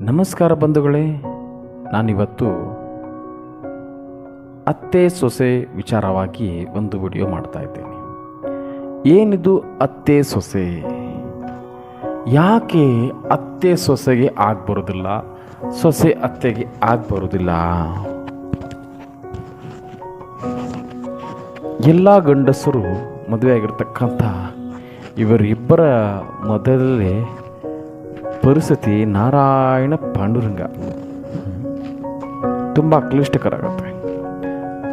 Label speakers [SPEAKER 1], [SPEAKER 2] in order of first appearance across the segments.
[SPEAKER 1] ನಮಸ್ಕಾರ ಬಂಧುಗಳೇ, ನಾನಿವತ್ತು ಅತ್ತೆ ಸೊಸೆ ವಿಚಾರವಾಗಿ ಒಂದು ವಿಡಿಯೋ ಮಾಡ್ತಾ ಇದ್ದೇನೆ. ಏನಿದು ಅತ್ತೆ ಸೊಸೆ? ಯಾಕೆ ಅತ್ತೆ ಸೊಸೆಗೆ ಆಗ್ಬರೋದಿಲ್ಲ, ಸೊಸೆ ಅತ್ತೆಗೆ ಆಗ್ಬರೋದಿಲ್ಲ? ಎಲ್ಲ ಗಂಡಸರು ಮದುವೆ ಆಗಿರ್ತಕ್ಕಂಥ ಇವರಿಬ್ಬರ ಮಧ್ಯದಲ್ಲಿ ಪರಿಸ್ಥಿತಿ ನಾರಾಯಣ ಪಾಂಡುರಂಗ. ತುಂಬ ಕ್ಲಿಷ್ಟಕರ ಆಗುತ್ತೆ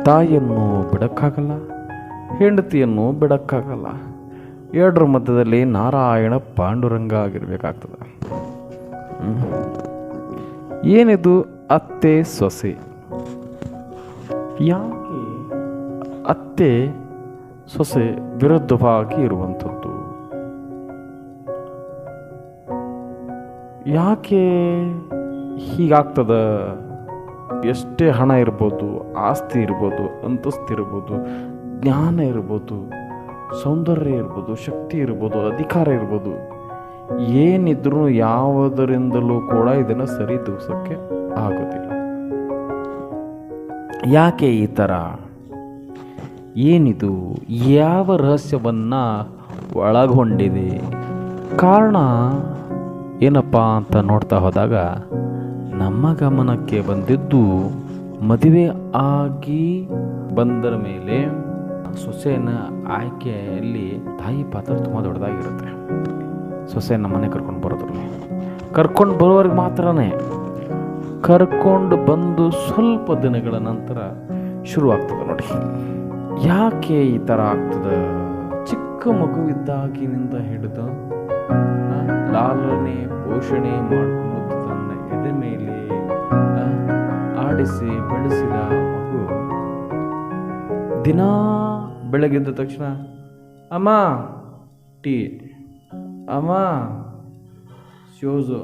[SPEAKER 1] ತಾಯಿಯನ್ನು ಬಿಡಕ್ಕಾಗಲ್ಲ, ಹೆಂಡತಿಯನ್ನು ಬಿಡಕ್ಕಾಗಲ್ಲ. ಎರಡರ ಮಧ್ಯದಲ್ಲಿ ನಾರಾಯಣ ಪಾಂಡುರಂಗ ಆಗಿರಬೇಕಾಗ್ತದೆ. ಏನಿದು ಅತ್ತೆ ಸೊಸೆ? ಯಾಕೆ ಅತ್ತೆ ಸೊಸೆ ವಿರುದ್ಧವಾಗಿ ಇರುವಂಥದ್ದು? ಯಾಕೆ ಹೀಗಾಗ್ತದ? ಎಷ್ಟೇ ಹಣ ಇರ್ಬೋದು, ಆಸ್ತಿ ಇರ್ಬೋದು, ಅಂತಸ್ತು ಇರ್ಬೋದು, ಜ್ಞಾನ ಇರ್ಬೋದು, ಸೌಂದರ್ಯ ಇರ್ಬೋದು, ಶಕ್ತಿ ಇರ್ಬೋದು, ಅಧಿಕಾರ ಇರ್ಬೋದು, ಏನಿದ್ರೂ ಯಾವುದರಿಂದಲೂ ಕೂಡ ಇದನ್ನು ಸರಿ ದೂಸಕ್ಕೆ ಆಗೋದಿಲ್ಲ. ಯಾಕೆ ಈ ಥರ ಏನಿದು? ಯಾವ ರಹಸ್ಯವನ್ನು ಒಳಗೊಂಡಿದೆ? ಕಾರಣ ಏನಪ್ಪ ಅಂತ ನೋಡ್ತಾ ಹೋದಾಗ ನಮ್ಮ ಗಮನಕ್ಕೆ ಬಂದಿದ್ದು ಮದುವೆ ಆಗಿ ಬಂದರ ಮೇಲೆ ಸೊಸೆಯನ್ನ ಆಯ್ಕೆಯಲ್ಲಿ ತಾಯಿ ಪಾತ್ರ ತುಂಬ ದೊಡ್ಡದಾಗಿರುತ್ತೆ. ಸೊಸೆಯನ್ನ ಮನೆ ಕರ್ಕೊಂಡು ಬರೋದ್ರಲ್ಲಿ. ಕರ್ಕೊಂಡು ಬರೋರಿಗೆ ಮಾತ್ರನೇ ಕರ್ಕೊಂಡು ಬಂದು ಸ್ವಲ್ಪ ದಿನಗಳ ನಂತರ ಶುರು ಆಗ್ತದೆ ನೋಡಿ. ಯಾಕೆ ಈ ಥರ ಆಗ್ತದೆ? ಚಿಕ್ಕ ಮಗುವಿದ್ದಾಗಿನಿಂದ ಹಿಡಿದು ಲಾಲನೆ, ಪೋಷಣೆ ಮಾಡಿಕೊಂಡು ತನ್ನ ಎದೆ ಮೇಲೆ ಆಡಿಸಿ ಬೆಳೆಸಿದ ಮಗು. ದಿನ ಬೆಳಗ್ಗೆದ್ದ ತಕ್ಷಣ, ಅಮ್ಮ, ಟೀ, ಅಮ್ಮ, ಶೂಸು,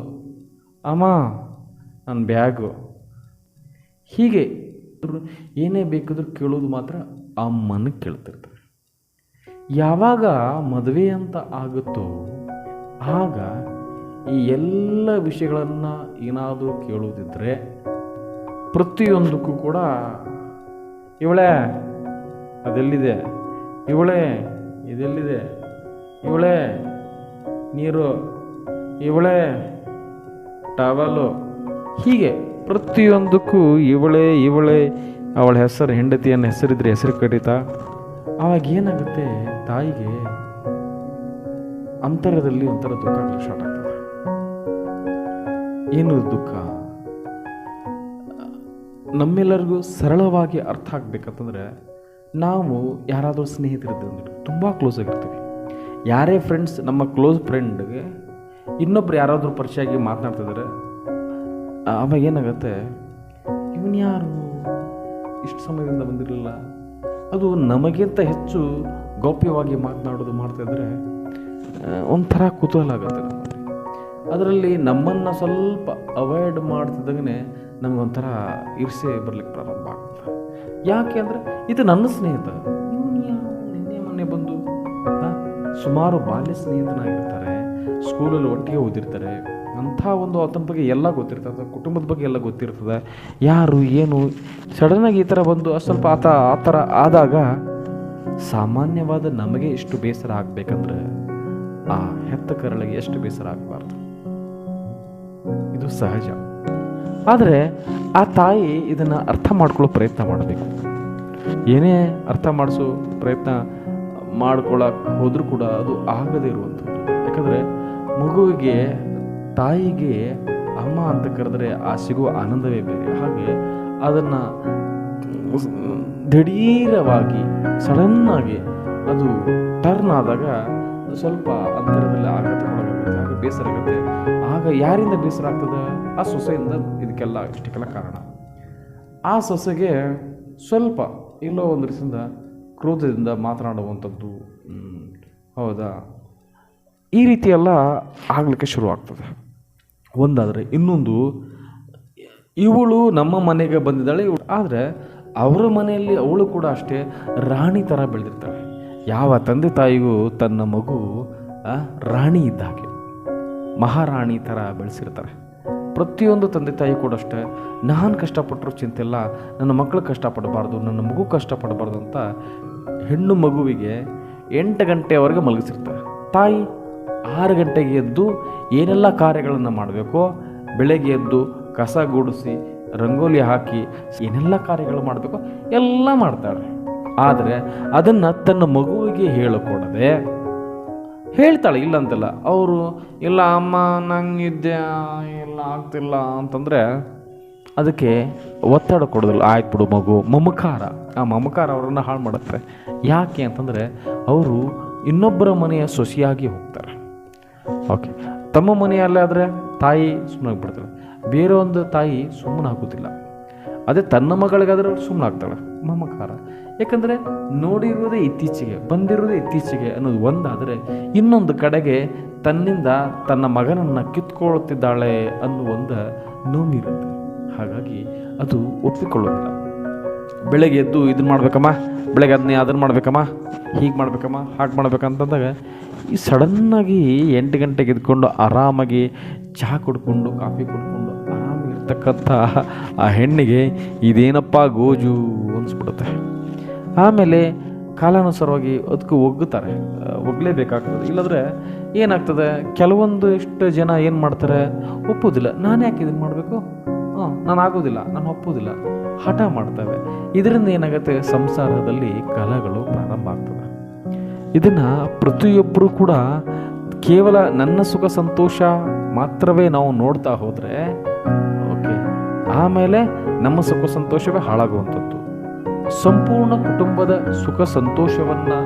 [SPEAKER 1] ಅಮ್ಮ, ನನ್ನ ಬ್ಯಾಗು. ಹೀಗೆ ಏನೇ ಬೇಕಾದರೂ ಕೇಳೋದು ಮಾತ್ರ ಅಮ್ಮನ ಕೇಳ್ತಿರ್ತಾರೆ. ಯಾವಾಗ ಮದುವೆ ಅಂತ ಆಗುತ್ತೋ ಆಗ ಈ ಎಲ್ಲ ವಿಷಯಗಳನ್ನು ಏನಾದರೂ ಕೇಳುವುದಿದ್ದರೆ ಪ್ರತಿಯೊಂದಕ್ಕೂ ಕೂಡ, ಇವಳೇ, ಅದೆಲ್ಲಿದೆ? ಇವಳೇ, ಇದೆಲ್ಲಿದೆ? ಇವಳೇ, ನೀರು? ಇವಳೇ, ಟವಲು? ಹೀಗೆ ಪ್ರತಿಯೊಂದಕ್ಕೂ, ಇವಳೇ ಇವಳೇ, ಅವಳ ಹೆಸರು, ಹೆಂಡತಿಯನ್ನು ಹೆಸರಿದ್ರೆ ಹೆಸರು ಕಡಿತಾ ಆವಾಗ ಏನಾಗುತ್ತೆ ತಾಯಿಗೆ ಅಂತರದಲ್ಲಿ ಒಂಥರ ದುಃಖ ಸ್ಟಾರ್ಟ್ ಆಗ್ತದೆ. ಏನು ದುಃಖ? ನಮ್ಮೆಲ್ಲರಿಗೂ ಸರಳವಾಗಿ ಅರ್ಥ ಆಗ್ಬೇಕಂತಂದ್ರೆ, ನಾವು ಯಾರಾದರೂ ಸ್ನೇಹಿತರದ್ದು ಅಂದ್ಬಿಟ್ಟು ತುಂಬ ಕ್ಲೋಸ್ ಆಗಿರ್ತೀವಿ. ಯಾರೇ ಫ್ರೆಂಡ್ಸ್ ನಮ್ಮ ಕ್ಲೋಸ್ ಫ್ರೆಂಡ್ಗೆ ಇನ್ನೊಬ್ರು ಯಾರಾದರೂ ಪರಿಚಯ ಆಗಿ ಮಾತನಾಡ್ತಿದ್ದಾರೆ ಆವಾಗ ಏನಾಗುತ್ತೆ? ಇವನು ಯಾರು? ಇಷ್ಟು ಸಮಯದಿಂದ ಬಂದಿರಲಿಲ್ಲ. ಅದು ನಮಗಿಂತ ಹೆಚ್ಚು ಗೌಪ್ಯವಾಗಿ ಮಾತನಾಡೋದು ಮಾಡ್ತಾಯಿದ್ರೆ ಒಂಥರ ಕುತೂಹಲ ಆಗುತ್ತೆ ಅದರಲ್ಲಿ ನಮ್ಮನ್ನು ಸ್ವಲ್ಪ ಅವಾಯ್ಡ್ ಮಾಡ್ತಿದ್ದಾಗನೇ ನಮಗೊಂಥರ ಈರ್ಷೆ ಬರ್ಲಿಕ್ಕೆ ಪ್ರಾರಂಭ ಆಗ್ತದೆ. ಯಾಕೆ ಅಂದರೆ ಇದು ನನ್ನ ಸ್ನೇಹಿತ. ನಿನ್ನೆ ಮೊನ್ನೆ ಬಂದು. ಸುಮಾರು ಬಾಲ್ಯ ಸ್ನೇಹಿತನಾಗಿರ್ತಾರೆ. ಸ್ಕೂಲಲ್ಲಿ ಒಟ್ಟಿಗೆ ಓದಿರ್ತಾರೆ. ಅಂಥ ಒಂದು ಆತನ ಬಗ್ಗೆ ಎಲ್ಲ ಗೊತ್ತಿರ್ತದೆ. ಕುಟುಂಬದ ಬಗ್ಗೆ ಎಲ್ಲ ಗೊತ್ತಿರ್ತದೆ. ಯಾರು, ಏನು? ಸಡನ್ನಾಗಿ ಈ ಥರ ಬಂದು ಸ್ವಲ್ಪ ಆತ ಆ ಥರ ಆದಾಗ ಸಾಮಾನ್ಯವಾದ ನಮಗೆ ಇಷ್ಟು ಬೇಸರ ಆಗಬೇಕಂದ್ರೆ ಆ ಹೆತ್ತ ಕರಳಿಗೆ ಎಷ್ಟು ಬೇಸರ ಆಗಬಾರ್ದು? ಇದು ಸಹಜ. ಆದರೆ ಆ ತಾಯಿ ಇದನ್ನು ಅರ್ಥ ಮಾಡ್ಕೊಳ್ಳೋ ಪ್ರಯತ್ನ ಮಾಡಬೇಕು. ಏನೇ ಅರ್ಥ ಮಾಡಿಸೋ ಪ್ರಯತ್ನ ಮಾಡ್ಕೊಳಕ್ಕೆ ಹೋದರೂ ಕೂಡ ಅದು ಆಗದೇ ಇರುವಂಥದ್ದು. ಯಾಕಂದರೆ ಮಗುವಿಗೆ, ತಾಯಿಗೆ ಅಮ್ಮ ಅಂತ ಕರೆದ್ರೆ ಆ ಸಿಗುವ ಆನಂದವೇ ಬೇರೆ. ಹಾಗೆ ಅದನ್ನು ದಿಢೀರವಾಗಿ, ಸಡನ್ನಾಗಿ ಅದು ಟರ್ನ್ ಆದಾಗ ಸ್ವಲ್ಪ ಅಂತರದಲ್ಲಿ ಆಘಾತ ಆಗ ಬೇಸರ ಆಗುತ್ತೆ ಆಗ ಯಾರಿಂದ ಬೇಸರ ಆಗ್ತದೆ? ಆ ಸೊಸೆಯಿಂದ ಇದಕ್ಕೆಲ್ಲ ಇಷ್ಟಕ್ಕೆಲ್ಲ ಕಾರಣ. ಆ ಸೊಸೆಗೆ ಸ್ವಲ್ಪ ಎಲ್ಲೋ ಒಂದು ರೀತಿಯಿಂದ ಕ್ರೋಧದಿಂದ ಮಾತನಾಡುವಂಥದ್ದು. ಹೌದಾ? ಈ ರೀತಿಯೆಲ್ಲ ಆಗಲಿಕ್ಕೆ ಶುರು ಆಗ್ತದೆ. ಒಂದಾದರೆ ಇನ್ನೊಂದು ಇವಳು ನಮ್ಮ ಮನೆಗೆ ಬಂದಿದ್ದಾಳೆ ಇವಳು ಆದರೆ ಅವರ ಮನೆಯಲ್ಲಿ ಅವಳು ಕೂಡ ಅಷ್ಟೇ ರಾಣಿ ಥರ ಬೆಳೆದಿರ್ತಾಳೆ. ಯಾವ ತಂದೆ ತಾಯಿಗೂ ತನ್ನ ಮಗು ರಾಣಿ ಇದ್ದ ಹಾಗೆ. ಮಹಾರಾಣಿ ಥರ ಬೆಳೆಸಿರ್ತಾರೆ. ಪ್ರತಿಯೊಂದು ತಂದೆ ತಾಯಿ ಕೂಡ ಅಷ್ಟೇ, ನಾನು ಕಷ್ಟಪಟ್ಟರು ಚಿಂತೆ ಇಲ್ಲ, ನನ್ನ ಮಕ್ಕಳು ಕಷ್ಟಪಡಬಾರ್ದು, ನನ್ನ ಮಗು ಕಷ್ಟಪಡಬಾರ್ದು ಅಂತ ಹೆಣ್ಣು ಮಗುವಿಗೆ ಎಂಟು ಗಂಟೆವರೆಗೆ ಮಲಗಿಸಿರ್ತಾರೆ. ತಾಯಿ ಆರು ಗಂಟೆಗೆ ಎದ್ದು ಏನೆಲ್ಲ ಕಾರ್ಯಗಳನ್ನು ಮಾಡಬೇಕೋ, ಬೆಳಗ್ಗೆ ಎದ್ದು ಕಸ ಗುಡಿಸಿ, ರಂಗೋಲಿ ಹಾಕಿ ಏನೆಲ್ಲ ಕಾರ್ಯಗಳು ಮಾಡಬೇಕೋ, ಎಲ್ಲ ಮಾಡ್ತಾಳೆ. ಆದರೆ ಅದನ್ನು ತನ್ನ ಮಗುವಿಗೆ ಹೇಳಿಕೊಡದೆ ಹೇಳ್ತಾಳೆ ಇಲ್ಲ ಅಂತಲ್ಲ ಅವರು, ಇಲ್ಲ ಅಮ್ಮ ನಂಗಿದ್ದೆ ಇಲ್ಲ ಆಗ್ತಿಲ್ಲ ಅಂತಂದರೆ ಅದಕ್ಕೆ ಒತ್ತಡ ಕೊಡೋದಿಲ್ಲ, ಆಯ್ತು ಬಿಡು ಮಗು, ಮಮಕಾರ. ಆ ಮಮಕಾರ ಅವರನ್ನು ಹಾಳು ಮಾಡುತ್ತೆ. ಯಾಕೆ ಅಂತಂದರೆ ಅವರು ಇನ್ನೊಬ್ಬರ ಮನೆಯ ಸೊಸಿಯಾಗಿ ಹೋಗ್ತಾರೆ. ಓಕೆ ತಮ್ಮ ಮನೆಯಲ್ಲೇ ಆದರೆ ತಾಯಿ ಸುಮ್ಮನೆ ಬಿಡ್ತಾಳೆ ಬೇರೆ ಒಂದು ತಾಯಿ ಸುಮ್ಮನೆ ಹಾಕೋದಿಲ್ಲ ಅದೇ ತನ್ನ ಮಗಳಿಗಾದ್ರೆ ಸುಮ್ಮನೆ ಆಗ್ತಾಳೆ. ಮಮಕಾರ. ಯಾಕಂದರೆ ನೋಡಿರುವುದೇ ಇತ್ತೀಚೆಗೆ, ಬಂದಿರುವುದೇ ಇತ್ತೀಚೆಗೆ ಅನ್ನೋದು ಒಂದಾದರೆ ಇನ್ನೊಂದು ಕಡೆಗೆ ತನ್ನಿಂದ ತನ್ನ ಮಗನನ್ನು ಕಿತ್ಕೊಳ್ಳುತ್ತಿದ್ದಾಳೆ ಅನ್ನೋ ಒಂದು ನೋವಿರುತ್ತೆ. ಹಾಗಾಗಿ ಅದು ಒಪ್ಪಿಕೊಳ್ಳೋದಿಲ್ಲ. ಬೆಳಗ್ಗೆ ಎದ್ದು ಇದನ್ನು ಮಾಡ್ಬೇಕಮ್ಮ, ಬೆಳಗ್ಗೆ ಅದನ್ನೇ ಅದನ್ನು ಮಾಡ್ಬೇಕಮ್ಮ, ಹೀಗೆ ಮಾಡ್ಬೇಕಮ್ಮ, ಹಾಗೆ ಮಾಡ್ಬೇಕಂತಂದಾಗ ಈ ಸಡನ್ನಾಗಿ ಎಂಟು ಗಂಟೆಗೆ ಎದ್ಕೊಂಡು ಆರಾಮಾಗಿ ಚಹಾ ಕುಡ್ಕೊಂಡು, ಕಾಫಿ ಕುಡ್ಕೊಂಡು ಆರಾಮಾಗಿರ್ತಕ್ಕಂಥ ಆ ಹೆಣ್ಣಿಗೆ ಇದೇನಪ್ಪ ಗೋಜು ಅನಿಸ್ಬಿಡುತ್ತೆ. ಆಮೇಲೆ ಕಾಲಾನುಸಾರವಾಗಿ ಅದಕ್ಕೆ ಒಗ್ಗುತ್ತಾರೆ. ಒಗ್ಲೇಬೇಕಾಗ್ತದೆ. ಇಲ್ಲದ್ರೆ ಏನಾಗ್ತದೆ? ಕೆಲವೊಂದು ಇಷ್ಟು ಜನ ಏನು ಮಾಡ್ತಾರೆ? ಒಪ್ಪೋದಿಲ್ಲ ನಾನು ಯಾಕೆ ಇದನ್ನು ಮಾಡಬೇಕು? ಹಾಂ, ನಾನು ಆಗೋದಿಲ್ಲ. ನಾನು ಒಪ್ಪೋದಿಲ್ಲ ಹಠ ಮಾಡ್ತವೆ. ಇದರಿಂದ ಏನಾಗುತ್ತೆ? ಸಂಸಾರದಲ್ಲಿ ಕಲಗಳು ಪ್ರಾರಂಭ ಆಗ್ತದೆ ಇದನ್ನು ಪ್ರತಿಯೊಬ್ಬರು ಕೂಡ ಕೇವಲ ನನ್ನ ಸುಖ ಸಂತೋಷ ಮಾತ್ರವೇ ನಾವು ನೋಡ್ತಾ ಹೋದರೆ, ಓಕೆ, ಆಮೇಲೆ ನಮ್ಮ ಸುಖ ಸಂತೋಷವೇ ಹಾಳಾಗುವಂಥದ್ದು. ಸಂಪೂರ್ಣ ಕುಟುಂಬದ ಸುಖ ಸಂತೋಷವನ್ನು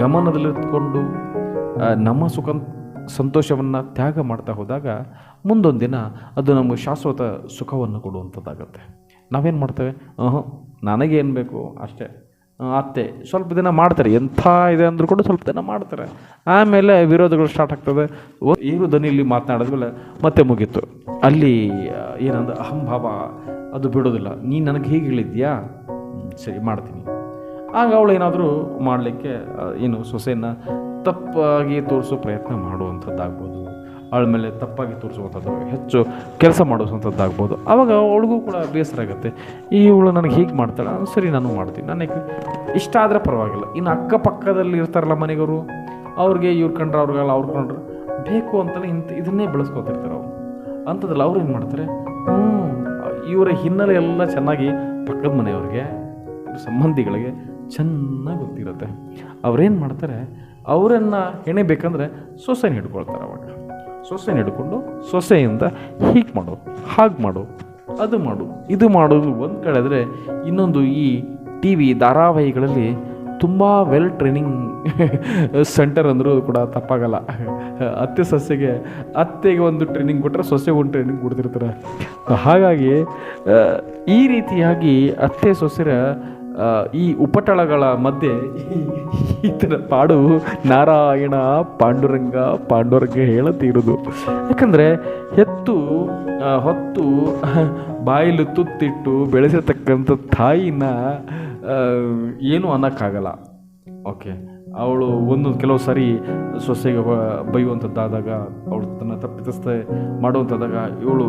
[SPEAKER 1] ಗಮನದಲ್ಲಿಟ್ಕೊಂಡು ನಮ್ಮ ಸುಖ ಸಂತೋಷವನ್ನು ತ್ಯಾಗ ಮಾಡ್ತಾ ಹೋದಾಗ ಮುಂದೊಂದು ದಿನ ಅದು ನಮಗೆ ಶಾಶ್ವತ ಸುಖವನ್ನು ಕೊಡುವಂಥದ್ದಾಗುತ್ತೆ. ನಾವೇನು ಮಾಡ್ತೇವೆ? ಹ್ಞೂ ನನಗೇನು ಬೇಕು? ಅಷ್ಟೇ. ಅತ್ತೆ, ಸ್ವಲ್ಪ ದಿನ ಮಾಡ್ತಾರೆ. ಎಂಥ ಇದೆ ಅಂದರೂ ಕೂಡ ಸ್ವಲ್ಪ ದಿನ ಮಾಡ್ತಾರೆ. ಆಮೇಲೆ ವಿರೋಧಗಳು ಸ್ಟಾರ್ಟ್ ಆಗ್ತದೆ. ದನಿ ದನಿಯಲ್ಲಿ ಮಾತನಾಡಿದ್ಮೇಲೆ ಮತ್ತೆ ಮುಗೀತು. ಅಲ್ಲಿ ಏನಂದ, ಅಹಂಭಾವ ಅದು ಬಿಡೋದಿಲ್ಲ. ನೀನು ನನಗೆ ಹೀಗೆ ಹೇಳಿದ್ಯಾ? ಸರಿ, ಮಾಡ್ತೀನಿ. ಆಗ ಅವಳು ಏನಾದರೂ ಮಾಡಲಿಕ್ಕೆ ಏನು ಸೊಸೆಯನ್ನು ತಪ್ಪಾಗಿ ತೋರಿಸೋ ಪ್ರಯತ್ನ ಮಾಡುವಂಥದ್ದಾಗ್ಬೋದು. ಅವಳ ಮೇಲೆ ತಪ್ಪಾಗಿ ತೋರಿಸುವಂಥದ್ದು, ಹೆಚ್ಚು ಕೆಲಸ ಮಾಡಿಸುವಂಥದ್ದಾಗ್ಬೋದು ಆವಾಗ ಅವಳಿಗೂ ಕೂಡ ಬೇಸರ ಆಗುತ್ತೆ. ಈ ಇವಳು ನನಗೆ ಹೀಗೆ ಮಾಡ್ತಾಳೆ ಸರಿ, ನಾನು ಮಾಡ್ತೀನಿ. ನನಗೆ ಇಷ್ಟ ಆದರೆ ಪರವಾಗಿಲ್ಲ. ಇನ್ನು ಅಕ್ಕಪಕ್ಕದಲ್ಲಿ ಇರ್ತಾರಲ್ಲ ಮನೆಗವರು, ಅವ್ರಿಗೆ ಇವ್ರು ಕಂಡ್ರೆ ಅವ್ರಿಗೆಲ್ಲ, ಅವ್ರು ಕಂಡ್ರೆ ಬೇಕು ಅಂತಲೇ ಇಂಥ ಇದನ್ನೇ ಬೆಳೆಸ್ಕೊತಿರ್ತಾರೆ ಅವರು. ಅಂಥದ್ರಲ್ಲಿ ಅವ್ರು ಏನು ಮಾಡ್ತಾರೆ ಹ್ಞೂ ಇವರ ಹಿನ್ನೆಲೆ ಎಲ್ಲ ಚೆನ್ನಾಗಿ ಪಕ್ಕದ ಮನೆಯವ್ರಿಗೆ ಸಂಬಂಧಿಗಳಿಗೆ ಚೆನ್ನಾಗಿ ಗೊತ್ತಿರುತ್ತೆ. ಅವ್ರೇನು ಮಾಡ್ತಾರೆ? ಅವರನ್ನು ಹೆಣಿಬೇಕಂದ್ರೆ ಸೊಸೆನ ಹಿಡ್ಕೊಳ್ತಾರೆ ಅವಾಗ. ಸೊಸೆನ ಹಿಡ್ಕೊಂಡು ಸೊಸೆಯಿಂದ ಹೀಗೆ ಮಾಡು, ಹಾಗೆ ಮಾಡು, ಅದು ಮಾಡು, ಇದು ಮಾಡೋದು ಒಂದು ಕಡೆ ಇನ್ನೊಂದು ಈ ಟಿ ವಿ ಧಾರಾವಾಹಿಗಳಲ್ಲಿ ತುಂಬ ವೆಲ್ ಟ್ರೈನಿಂಗ್ ಸೆಂಟರ್ ಅಂದರೂ ಕೂಡ ತಪ್ಪಾಗಲ್ಲ. ಅತ್ತೆ ಸೊಸೆಗೆ, ಅತ್ತೆಗೆ ಒಂದು ಟ್ರೈನಿಂಗ್ ಕೊಟ್ಟರೆ ಸೊಸೆಗೆ ಒಂದು ಟ್ರೈನಿಂಗ್ ಕೊಡ್ತಿರ್ತಾರೆ. ಹಾಗಾಗಿ ಈ ರೀತಿಯಾಗಿ ಅತ್ತೆ ಸೊಸೆರ ಈ ಉಪಟಳಗಳ ಮಧ್ಯೆ ಈತನ ಪಾಡು ನಾರಾಯಣ, ಪಾಂಡುರಂಗ ಪಾಂಡುರಂಗ ಹೇಳುತ್ತಿರುವುದು ಯಾಕಂದರೆ ಹೆತ್ತು ಹೊತ್ತು ಬಾಯಿಲು ತುತ್ತಿಟ್ಟು ಬೆಳೆಸಿರ್ತಕ್ಕಂಥ ತಾಯಿನ ಏನು ಅನ್ನೋಕ್ಕಾಗಲ್ಲ. ಓಕೆ, ಅವಳು ಒಂದೊಂದು ಕೆಲವು ಸಾರಿ ಸೊಸೆಗೆ ಬೈಯುವಂಥದ್ದಾದಾಗ ಅವಳು ತನ್ನ ತಪ್ಪಿತಸ್ಥ ಮಾಡುವಂಥದ್ದಾಗ ಇವಳು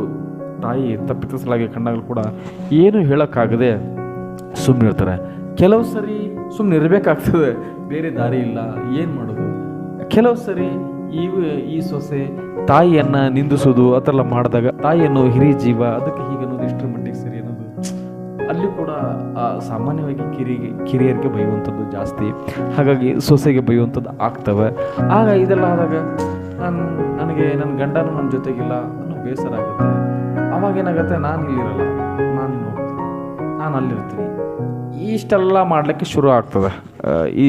[SPEAKER 1] ತಾಯಿ ತಪ್ಪಿತಸ್ಥಳಾಗಿ ಕಂಡಾಗಲೂ ಕೂಡ ಏನು ಹೇಳೋಕ್ಕಾಗದೆ ಸುಮ್ಮನಿರ್ತಾರೆ ಕೆಲವು ಸರಿ ಸುಮ್ಮನೆ ಇರಬೇಕಾಗ್ತದೆ, ಬೇರೆ ದಾರಿ ಇಲ್ಲ, ಏನು ಮಾಡೋದು? ಕೆಲವು ಸರಿ ಈ ಈ ಸೊಸೆ ತಾಯಿಯನ್ನು ನಿಂದಿಸೋದು, ಆ ಥರ ಮಾಡಿದಾಗ ತಾಯಿಯನ್ನು ಹಿರಿ ಜೀವ, ಅದಕ್ಕೆ ಹೀಗೆ ಅನ್ನೋದು ಇಷ್ಟರ ಮಟ್ಟಿಗೆ ಸರಿ ಅನ್ನೋದು. ಅಲ್ಲಿ ಕೂಡ ಸಾಮಾನ್ಯವಾಗಿ ಕಿರಿಗೆ, ಕಿರಿಯರಿಗೆ ಬೈಯುವಂಥದ್ದು ಜಾಸ್ತಿ. ಹಾಗಾಗಿ ಸೊಸೆಗೆ ಬೈಯುವಂಥದ್ದು ಆಗ್ತವೆ. ಆಗ ಇದೆಲ್ಲ ಆದಾಗ ನಾನು, ನನಗೆ, ನನ್ನ ಗಂಡನೂ ನನ್ನ ಜೊತೆಗಿಲ್ಲ ಅನ್ನೋ ಬೇಸರ ಆಗುತ್ತೆ. ಅವಾಗ ಏನಾಗುತ್ತೆ ನಾನು ಇಲ್ಲಿರಲ್ಲ ನಾನು ನಾನು ಅಲ್ಲಿರ್ತೀನಿ ಇಷ್ಟೆಲ್ಲ ಮಾಡಲಿಕ್ಕೆ ಶುರು ಆಗ್ತದೆ. ಈ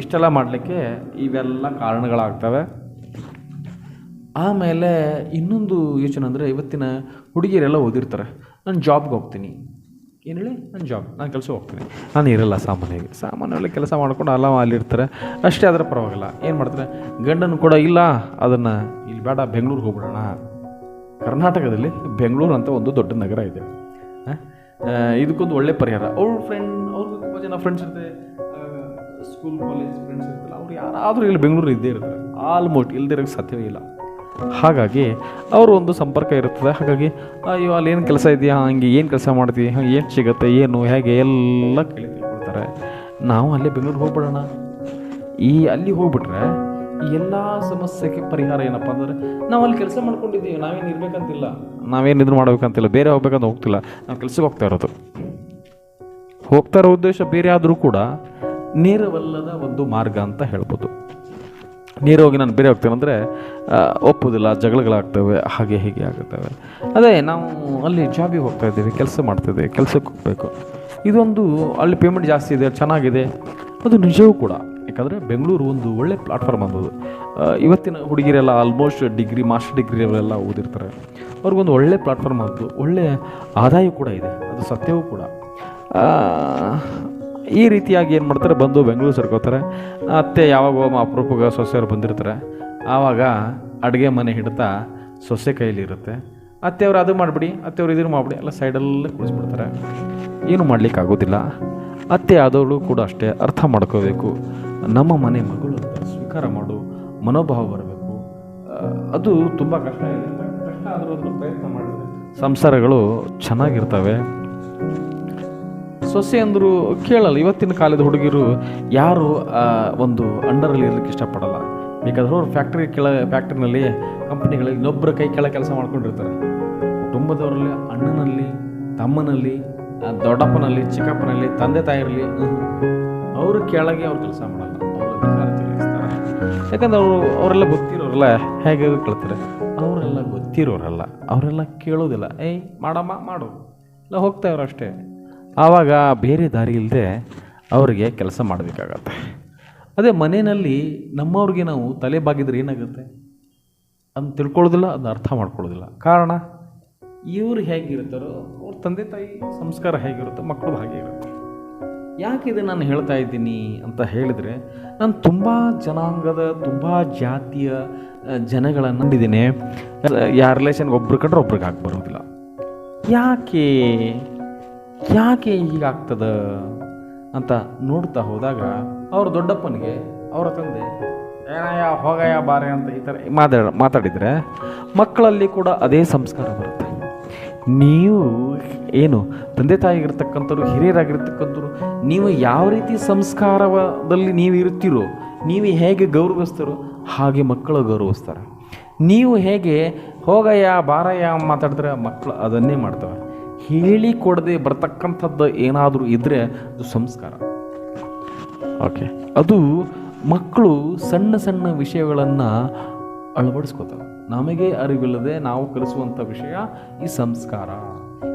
[SPEAKER 1] ಇಷ್ಟೆಲ್ಲ ಮಾಡಲಿಕ್ಕೆ ಇವೆಲ್ಲ ಕಾರಣಗಳಾಗ್ತವೆ. ಆಮೇಲೆ ಇನ್ನೊಂದು ಯೋಚನೆ ಅಂದರೆ ಇವತ್ತಿನ ಹುಡುಗಿಯರೆಲ್ಲ ಓದಿರ್ತಾರೆ. ನಾನು ಜಾಬ್ಗೆ ಹೋಗ್ತೀನಿ. ಏನು ಹೇಳಿ? ನಾನು ಜಾಬ್, ನಾನು ಕೆಲಸ ಹೋಗ್ತೀನಿ. ನಾನು ಇರಲ್ಲ ಸಾಮಾನ್ಯವಾಗಿ. ಸಾಮಾನ್ಯವಾಗಿ ಕೆಲಸ ಮಾಡ್ಕೊಂಡು ಅಲ್ಲ ಅಲ್ಲಿರ್ತಾರೆ. ಅಷ್ಟೇ ಆದರೆ ಪರವಾಗಿಲ್ಲ. ಏನು ಮಾಡ್ತಾರೆ? ಗಂಡನು ಕೂಡ ಇಲ್ಲ. ಅದನ್ನು ಇಲ್ಲಿ ಬೇಡ, ಬೆಂಗಳೂರಿಗೆ ಹೋಗ್ಬಿಡೋಣ. ಕರ್ನಾಟಕದಲ್ಲಿ ಬೆಂಗಳೂರು ಅಂತ ಒಂದು ದೊಡ್ಡ ನಗರ ಇದೆ. ಇದಕ್ಕೊಂದು ಒಳ್ಳೆ ಪರಿಹಾರ. ಅವ್ರ ಫ್ರೆಂಡ್ ಅವ್ರಿಗೂ ತುಂಬ ಜನ ಫ್ರೆಂಡ್ಸ್ ಇರ್ತಾರೆ. ಸ್ಕೂಲ್ ಕಾಲೇಜ್ ಫ್ರೆಂಡ್ಸ್ ಇರ್ತಾರೆ. ಅವ್ರು ಯಾರಾದರೂ ಇಲ್ಲಿ ಬೆಂಗಳೂರು ಇದ್ದೇ ಇರ್ತಾರೆ. ಆಲ್ಮೋಸ್ಟ್ ಇಲ್ಲದೇ ಇರೋಕ್ಕೆ ಸಾಧ್ಯವೇ ಇಲ್ಲ. ಹಾಗಾಗಿ ಅವರು ಒಂದು ಸಂಪರ್ಕ ಇರ್ತದೆ ಹಾಗಾಗಿ, ಅಯ್ಯೋ, ಅಲ್ಲಿ ಏನು ಕೆಲಸ ಇದೆಯಾ? ಹಂಗೆ ಏನು ಕೆಲಸ ಮಾಡ್ತೀವಿ ಏನು ಸಿಗುತ್ತೆ? ಏನು? ಹೇಗೆ? ಎಲ್ಲ ಕೇಳಿ ತಿಳ್ಕೊಳ್ತಾರೆ. ನಾವು ಅಲ್ಲೇ ಬೆಂಗಳೂರು ಹೋಗ್ಬಿಡೋಣ. ಈ ಅಲ್ಲಿ ಹೋಗ್ಬಿಟ್ರೆ ಎಲ್ಲ ಸಮಸ್ಯೆಗೆ ಪರಿಹಾರ ಏನಪ್ಪ ಅಂದರೆ ನಾವು ಅಲ್ಲಿ ಕೆಲಸ ಮಾಡ್ಕೊಂಡಿದ್ದೀವಿ, ನಾವೇನು ಇರಬೇಕಂತಿಲ್ಲ. ನಾವೇನು ಇದು ಮಾಡ್ಬೇಕಂತಿಲ್ಲ, ಬೇರೆ ಹೋಗ್ಬೇಕಂತ ಹೋಗ್ತಿಲ್ಲ, ನಾವು ಕೆಲಸಕ್ಕೆ ಹೋಗ್ತಾ ಇರೋದು. ಹೋಗ್ತಾ ಇರೋ ಉದ್ದೇಶ ಬೇರೆ ಆದರೂ ಕೂಡ ನೇರವಲ್ಲದ ಒಂದು ಮಾರ್ಗ ಅಂತ ಹೇಳ್ಬೋದು. ನೇರ ಹೋಗಿ ನಾನು ಬೇರೆ ಹೋಗ್ತೇನೆ ಅಂದರೆ ಒಪ್ಪೋದಿಲ್ಲ, ಜಗಳಗಳಾಗ್ತವೆ, ಹಾಗೆ ಹೀಗೆ ಆಗುತ್ತವೆ ಅದೇ ನಾವು ಅಲ್ಲಿ ಜಾಬಿಗೆ ಹೋಗ್ತಾ ಇದ್ದೀವಿ, ಕೆಲಸ ಮಾಡ್ತಿದ್ದೀವಿ ಕೆಲಸಕ್ಕೆ ಹೋಗಬೇಕು. ಇದೊಂದು ಅಲ್ಲಿ ಪೇಮೆಂಟ್ ಜಾಸ್ತಿ ಇದೆ, ಚೆನ್ನಾಗಿದೆ. ಅದು ನಿಜವೂ ಕೂಡ. ಯಾಕಂದರೆ ಬೆಂಗಳೂರು ಒಂದು ಒಳ್ಳೆ ಪ್ಲಾಟ್ಫಾರ್ಮ್ ಅನ್ನೋದು ಇವತ್ತಿನ ಹುಡುಗಿರೆಲ್ಲ ಆಲ್ಮೋಸ್ಟ್ ಡಿಗ್ರಿ ಮಾಸ್ಟರ್ ಡಿಗ್ರಿ ಅವರೆಲ್ಲ ಓದಿರ್ತಾರೆ. ಅವ್ರಿಗೊಂದು ಒಳ್ಳೆ ಪ್ಲಾಟ್ಫಾರ್ಮ್ ಅದು ಒಳ್ಳೆ ಆದಾಯ ಕೂಡ ಇದೆ, ಅದು ಸತ್ಯವೂ ಕೂಡ. ಈ ರೀತಿಯಾಗಿ ಏನು ಮಾಡ್ತಾರೆ, ಬಂದು ಬೆಂಗಳೂರು ಸೇರ್ಕೋತಾರೆ. ಅತ್ತೆ ಯಾವಾಗ ಅಪರೂಪಗ ಸೊಸೆಯವರು ಬಂದಿರ್ತಾರೆ. ಆವಾಗ ಅಡುಗೆ ಮನೆ ಹಿಡ್ತಾ ಸೊಸೆ ಇರುತ್ತೆ. ಅತ್ತೆಯವರು ಅದು ಮಾಡಿಬಿಡಿ, ಅತ್ತೆಯವರು ಇದನ್ನು ಮಾಡಿಬಿಡಿ, ಎಲ್ಲ ಸೈಡಲ್ಲೇ ಕುಳಿಸ್ಬಿಡ್ತಾರೆ. ಏನು ಮಾಡ್ಲಿಕ್ಕೆ ಆಗೋದಿಲ್ಲ ಅತ್ತೆ ಆದವಳು ಕೂಡ ಅಷ್ಟೇ, ಅರ್ಥ ಮಾಡ್ಕೋಬೇಕು. ನಮ್ಮ ಮನೆ ಮಗಳು ಸ್ವೀಕಾರ ಮಾಡು, ಮನೋಭಾವ ಬರಬೇಕು. ಅದು ತುಂಬ ಕಷ್ಟ ಇದೆ. ಕಷ್ಟ ಆದರೂ ಅದನ್ನು ಪ್ರಯತ್ನ ಮಾಡಿದ್ರೆ ಸಂಸಾರಗಳು ಚೆನ್ನಾಗಿರ್ತವೆ. ಸೊಸೆ ಅಂದರು ಕೇಳಲ್ಲ, ಇವತ್ತಿನ ಕಾಲದ ಹುಡುಗಿರು ಯಾರು ಒಂದು ಅಂಡರಲ್ಲಿ ಇರಲಿಕ್ಕೆ ಇಷ್ಟಪಡಲ್ಲ. ಬೇಕಾದ್ರೆ ಅವ್ರು ಫ್ಯಾಕ್ಟ್ರಿ ಕೆಳ ಫ್ಯಾಕ್ಟ್ರಿನಲ್ಲಿ ಕಂಪ್ನಿಗಳಲ್ಲಿ ಇನ್ನೊಬ್ಬರ ಕೈ ಕೆಳ ಕೆಲಸ ಮಾಡ್ಕೊಂಡಿರ್ತಾರೆ. ಕುಟುಂಬದವರಲ್ಲಿ, ಅಣ್ಣನಲ್ಲಿ, ತಮ್ಮನಲ್ಲಿ ದೊಡ್ಡಪ್ಪನಲ್ಲಿ, ಚಿಕ್ಕಪ್ಪನಲ್ಲಿ, ತಂದೆ ತಾಯಿರಲಿ ಅವರು ಕೆಳಗೆ ಅವ್ರು ಕೆಲಸ ಮಾಡಲ್ಲ. ಅವರು ಅಧಿಕಾರ ಚಲಾಯಿಸ್ತಾರೆ ಯಾಕಂದ್ರೆ ಅವರು ಅವರೆಲ್ಲ ಗೊತ್ತಿರೋರಲ್ಲ, ಹೇಗೆ ಕೇಳ್ತಾರೆ. ಅವರೆಲ್ಲ ಗೊತ್ತಿರೋರಲ್ಲ, ಅವರೆಲ್ಲ ಕೇಳೋದಿಲ್ಲ. ಏಯ್, ಮಾಡಮ್ಮ, ಮಾಡು. ಇಲ್ಲ ಹೋಗ್ತಾವ್ರು ಅಷ್ಟೇ. ಆವಾಗ ಬೇರೆ ದಾರಿ ಇಲ್ಲದೆ ಅವರಿಗೆ ಕೆಲಸ ಮಾಡಬೇಕಾಗತ್ತೆ. ಅದೇ ಮನೆಯಲ್ಲಿ ನಮ್ಮವ್ರಿಗೆ ನಾವು ತಲೆ ಬಾಗಿದ್ರೆ ಏನಾಗುತ್ತೆ? ಅದನ್ನ ತಿಳ್ಕೊಳ್ಳೋದಿಲ್ಲ, ಅದನ್ನ ಅರ್ಥ ಮಾಡ್ಕೊಳ್ಳೋದಿಲ್ಲ. ಕಾರಣ, ಇವ್ರು ಹೇಗಿರ್ತಾರೋ, ಅವ್ರ ತಂದೆ ತಾಯಿ ಸಂಸ್ಕಾರ ಹೇಗಿರುತ್ತೋ ಮಕ್ಕಳು ಹಾಗೆ ಇರುತ್ತೆ. ಯಾಕೆ ಇದು ನಾನು ಹೇಳ್ತಾ ಇದ್ದೀನಿ ಅಂತ ಹೇಳಿದರೆ, ನಾನು ತುಂಬ ಜನಾಂಗದ, ತುಂಬ ಜಾತಿಯ ಜನಗಳನ್ನು ನಂಬಿದ್ದೀನಿ. ಯಾರ ರಿಲೇಷನ್ಗೆ ಒಬ್ರು ಕಂಡ್ರೆ ಒಬ್ರಿಗೆ ಹಾಕಿ ಬರೋದಿಲ್ಲ. ಯಾಕೆ? ಯಾಕೆ ಹೀಗಾಗ್ತದ ಅಂತ ನೋಡ್ತಾ ಹೋದಾಗ ಅವ್ರ ದೊಡ್ಡಪ್ಪನಿಗೆ ಅವರ ತಂದೆ, ಏನಯ್ಯ ಹೋಗಯ್ಯ ಬಾರೆ ಅಂತ ಈ ಥರ ಮಾತಾಡ, ಮಾತಾಡಿದರೆ ಮಕ್ಕಳಲ್ಲಿ ಕೂಡ ಅದೇ ಸಂಸ್ಕಾರ ಬರುತ್ತೆ. ನೀವು ಏನು ತಂದೆ ತಾಯಿಗಿರ್ತಕ್ಕಂಥವ್ರು, ಹಿರಿಯರಾಗಿರ್ತಕ್ಕಂಥವ್ರು, ನೀವು ಯಾವ ರೀತಿ ಸಂಸ್ಕಾರದಲ್ಲಿ ನೀವು ಇರುತ್ತೀರೋ, ನೀವು ಹೇಗೆ ಗೌರವಿಸ್ತಾರೋ ಹಾಗೆ ಮಕ್ಕಳು ಗೌರವಿಸ್ತಾರೆ. ನೀವು ಹೇಗೆ ಹೋಗಯ್ಯ, ಬಾರಯ್ಯ ಮಾತಾಡಿದ್ರೆ ಮಕ್ಕಳು ಅದನ್ನೇ ಮಾಡ್ತವೆ. ಹೇಳಿಕೊಡದೆ ಬರ್ತಕ್ಕಂಥದ್ದು ಏನಾದರೂ ಇದ್ದರೆ ಅದು ಸಂಸ್ಕಾರ. ಓಕೆ. ಅದು ಮಕ್ಕಳು ಸಣ್ಣ ಸಣ್ಣ ವಿಷಯಗಳನ್ನು ಅಳವಡಿಸ್ಕೋತವೆ. ನಮಗೆ ಅರಿವಿಲ್ಲದೆ ನಾವು ಕಲಿಸುವಂಥ ವಿಷಯ ಈ ಸಂಸ್ಕಾರ.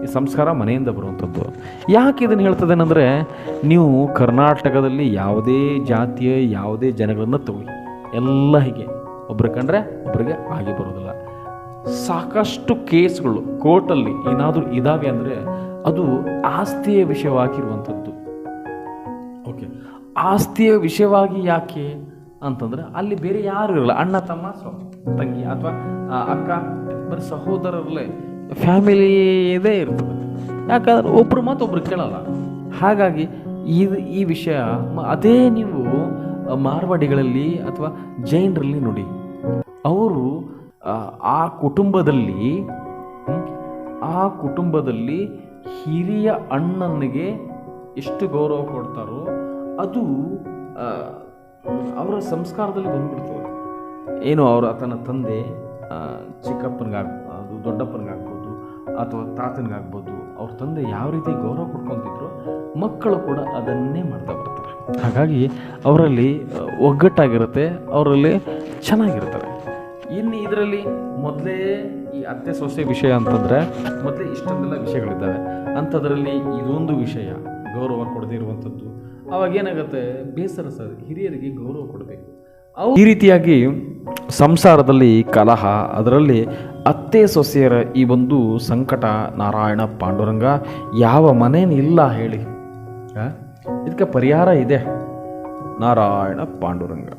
[SPEAKER 1] ಈ ಸಂಸ್ಕಾರ ಮನೆಯಿಂದ ಬರುವಂಥದ್ದು. ಯಾಕೆ ಇದನ್ನು ಹೇಳ್ತದೇನೆಂದರೆ ನೀವು ಕರ್ನಾಟಕದಲ್ಲಿ ಯಾವುದೇ ಜಾತಿಯ ಯಾವುದೇ ಜನಗಳನ್ನು ತಗೊಳ್ಳಿ. ಎಲ್ಲ ಹೀಗೆ. ಒಬ್ಬರು ಕಂಡ್ರೆ ಒಬ್ಬರಿಗೆ ಆಗಿ ಬರೋದಿಲ್ಲ ಸಾಕಷ್ಟು ಕೇಸ್ಗಳು ಕೋರ್ಟಲ್ಲಿ ಏನಾದರೂ ಇದ್ದಾವೆ ಅಂದರೆ ಅದು ಆಸ್ತಿಯ ವಿಷಯವಾಗಿರುವಂಥದ್ದು. ಓಕೆ. ಆಸ್ತಿಯ ವಿಷಯವಾಗಿ ಯಾಕೆ? ಅಂತಂದರೆ ಅಲ್ಲಿ ಬೇರೆ ಯಾರು ಇರಲ್ಲ. ಅಣ್ಣ ತಮ್ಮ ಸೊ ತಂಗಿ ಅಥವಾ ಅಕ್ಕ ಬರೀ ಸಹೋದರರಲ್ಲೇ ಫ್ಯಾಮಿಲಿ ಇದೇ ಇರ್ತದೆ. ಯಾಕಂದ್ರೆ ಒಬ್ರು ಮಾತು ಒಬ್ರು ಕೇಳಲ್ಲ. ಹಾಗಾಗಿ ಇದು ಈ ವಿಷಯ ಅದೇ ನೀವು ಮಾರ್ವಾಡಿಗಳಲ್ಲಿ ಅಥವಾ ಜೈನರಲ್ಲಿ ನೋಡಿ. ಅವರು ಆ, ಕುಟುಂಬದಲ್ಲಿ ಆ ಕುಟುಂಬದಲ್ಲಿ ಹಿರಿಯ ಅಣ್ಣನಿಗೆ ಎಷ್ಟು ಗೌರವ ಕೊಡ್ತಾರೋ ಅದು ಅವರ ಸಂಸ್ಕಾರದಲ್ಲಿ ಬಂದ್ಬಿಡ್ತು. ಏನು ಅವರ ತನ್ನ ತಂದೆ ಚಿಕ್ಕಪ್ಪನಿಗಾಗ್ಬೋದು ದೊಡ್ಡಪ್ಪನಿಗಾಗ್ಬೋದು, ಅಥವಾ ತಾತನಿಗಾಗ್ಬೋದು, ಅವ್ರ ತಂದೆ ಯಾವ ರೀತಿ ಗೌರವ ಕೊಡ್ಕೊತಿದ್ರು ಮಕ್ಕಳು ಕೂಡ ಅದನ್ನೇ ಮಾಡ್ತಾ ಬರ್ತಾರೆ. ಹಾಗಾಗಿ ಅವರಲ್ಲಿ ಒಗ್ಗಟ್ಟಾಗಿರುತ್ತೆ, ಅವರಲ್ಲಿ ಚೆನ್ನಾಗಿರ್ತಾರೆ ಇನ್ನು ಇದರಲ್ಲಿ ಮೊದಲೇ ಈ ಅತ್ತೆ ಸೊಸೆ ವಿಷಯ ಅಂತಂದರೆ, ಮೊದಲೇ ಇಷ್ಟೊಂದೆಲ್ಲ ವಿಷಯಗಳಿದ್ದಾವೆ. ಅಂಥದ್ರಲ್ಲಿ ಇದೊಂದು ವಿಷಯ, ಗೌರವ ಕೊಡದೇ ಇರುವಂಥದ್ದು ಅವಾಗ ಏನಾಗುತ್ತೆ? ಬೇಸರ ಸರ್, ಹಿರಿಯರಿಗೆ ಗೌರವ ಕೊಡಬೇಕು. ಅವು ಈ ರೀತಿಯಾಗಿ ಸಂಸಾರದಲ್ಲಿ ಕಲಹ, ಅದರಲ್ಲಿ ಅತ್ತೆ ಸೊಸೆಯರ ಈ ಒಂದು ಸಂಕಟ, ನಾರಾಯಣ ಪಾಂಡುರಂಗ, ಯಾವ ಮನೇನಿಲ್ಲ ಹೇಳಿ? ಇದಕ್ಕೆ ಪರಿಹಾರ ಇದೆ. ನಾರಾಯಣ ಪಾಂಡುರಂಗ.